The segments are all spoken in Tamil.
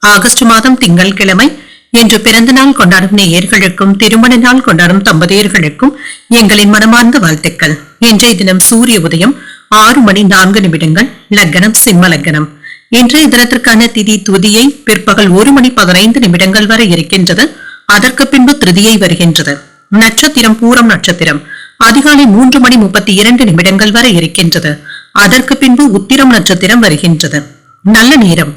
ஆகஸ்ட் மாதம் திங்கட்கிழமை இன்று பிறந்த நாள் கொண்டாடும் நேயர்களுக்கும் திருமண நாள் கொண்டாடும் தம்பதியர்களுக்கும் எங்களின் மனமார்ந்த வாழ்த்துக்கள். இன்றைய தினம் சூரிய உதயம் ஆறு மணி நான்கு நிமிடங்கள் லக்னம் சிம்ம லக்னம். இன்றைய தினத்திற்கான திதி துதியை பிற்பகல் ஒரு மணி பதினைந்து நிமிடங்கள் வரை இருக்கின்றது. அதற்கு பின்பு திருதியை வருகின்றது. நட்சத்திரம் பூரம் நட்சத்திரம் அதிகாலை மூன்று மணி முப்பத்தி இரண்டு நிமிடங்கள் வரை இருக்கின்றது. அதற்கு பின்பு உத்திரம் நட்சத்திரம் வருகின்றது. நல்ல நேரம்.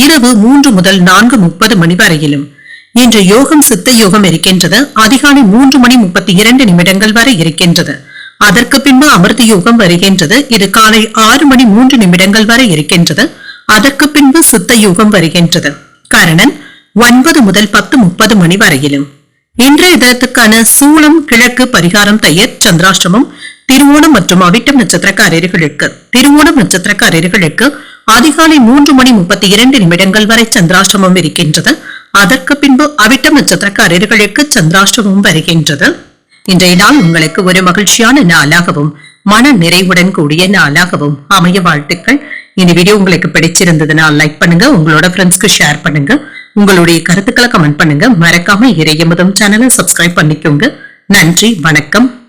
இரவு மூன்று முதல் நான்கு முப்பது மணி வரையிலும். இன்று யோகம் சித்த யோகம் இருக்கின்றது. அதிகாலை மூன்று மணி முப்பத்தி இரண்டு நிமிடங்கள் வரை இருக்கின்றது. அதற்கு பின்பு அமிர்த யோகம் வருகின்றது. இது காலை ஆறு மணி மூன்று நிமிடங்கள் வரை இருக்கின்றது. அதற்கு பின்பு சித்த யோகம் வருகின்றது. கரணன் ஒன்பது முதல் பத்து முப்பது மணி வரையிலும். இன்றைய தினத்துக்கான சூளம் கிழக்கு பரிகாரம் தயிர் சந்திராஷ்டமம் திருவோணம் மற்றும் அவிட்டம் நட்சத்திரக்காரர்களுக்கு திருவோணம் நட்சத்திரக்காரர்களுக்கு அதிகாலை மூன்று மணி முப்பத்தி இரண்டு நிமிடங்கள் வரை சந்திராஷ்டமம் இருக்கின்றது. அதற்கு பின்பு அவிட்ட நட்சத்திரக்காரர்களுக்கு சந்திராஷ்டமம் வருகின்றது. இன்றைய நாள் உங்களுக்கு ஒரு மகிழ்ச்சியான நாளாகவும் மன நிறைவுடன் கூடிய நாளாகவும் அமைய வாழ்த்துக்கள். இந்த வீடியோ உங்களுக்கு பிடிச்சிருந்ததுனால் லைக் பண்ணுங்க உங்களோட ஃப்ரெண்ட்ஸ்க்கு ஷேர் பண்ணுங்க. உங்களுடைய கருத்துக்களை கமெண்ட் பண்ணுங்க. மறக்காம இறையமதும் சேனலை சப்ஸ்கிரைப் பண்ணிக்கோங்க. நன்றி வணக்கம்.